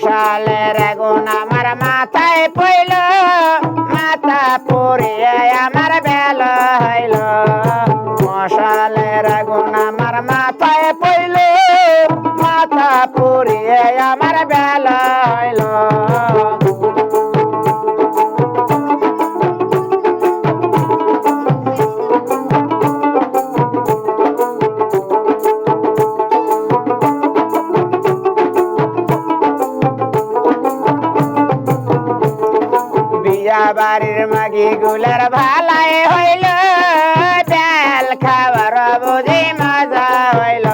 মশালের আগুন আমার মাথায় পইল মাথা পড়িয়ে আমার বেলা হইল। মশালের আগুন আমার মাথায় বাড়ির মাগি গুলার ভালাই হইল ডাল খাবার বুঝি মজা হইল।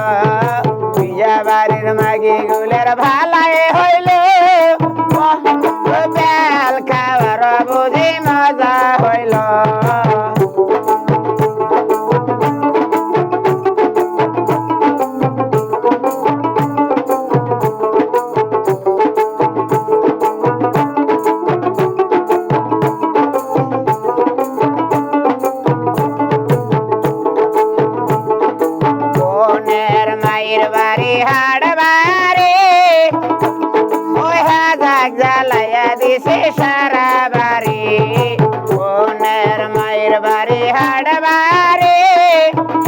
বিয়া বাড়ির মাগি গুলার ভালাই হইল ডাল খাবার বুঝি মজা হইল। বোনের মায়ের বাড়ি, হাড় বাড়ি। ওই হাজাক জ্বালাইয়া দিছে সারা বাড়ি। বোনের মায়ের বাড়ি, হাড় বাড়ি।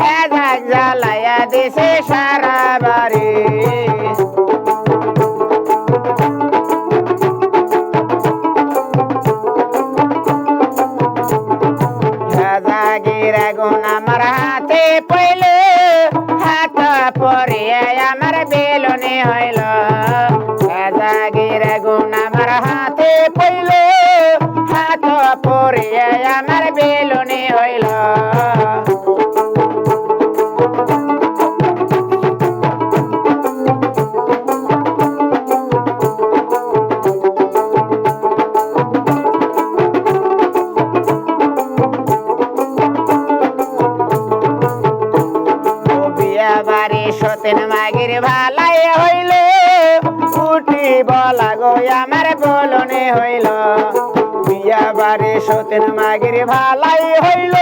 হাজাক জ্বালাইয়া দিছে সারা বাড়ি। জাগির আগুন আমার হাতে পইল হইল। জাগির আগুন আমার হাতে পইল। হাত পরিয়ে আমার বিয়া বাড়ি সতেন মাগির ভালাই হইল। উঠি বলা গো, আমার বলনে হইল। বিয়া বাড়ি সতেন মাগির ভালাই হইল।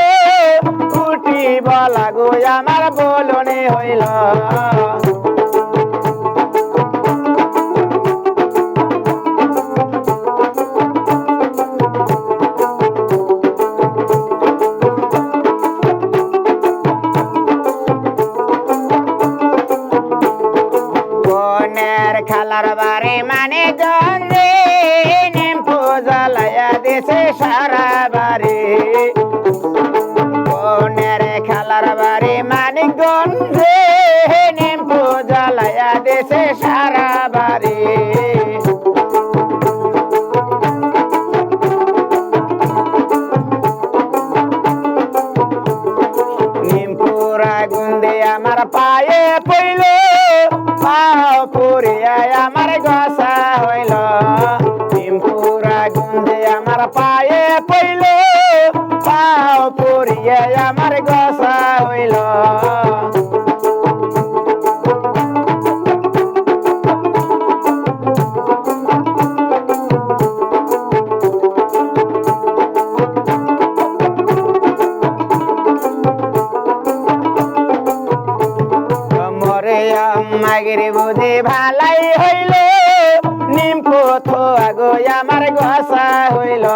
উঠি বলা গো, আমার বলনে হইল। বাড়ি মানে জন্মে নিম্পু জ্বালাইয়া দিছে সারা বাড়ি বোনের খালার বাড়ি মানে গন্ধে নিম্পু জ্বালাইয়া দিছে সারা বাড়ি আমার পায়ে পইল পাও পুরিয়া আমার গসা হইল। নিমপুরা গুন্দে আমার পায়ে পইল পাও পুরিয়া আমার গসা হইল। মাগির বুঝি ভালাই হইল। নিম্পু আগো আমার গসা হইল।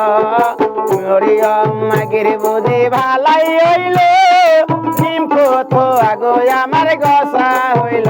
মরিয়ম মাগির বুঝি ভালাই হইল। নিম্পু আগো আমার গসা হইল।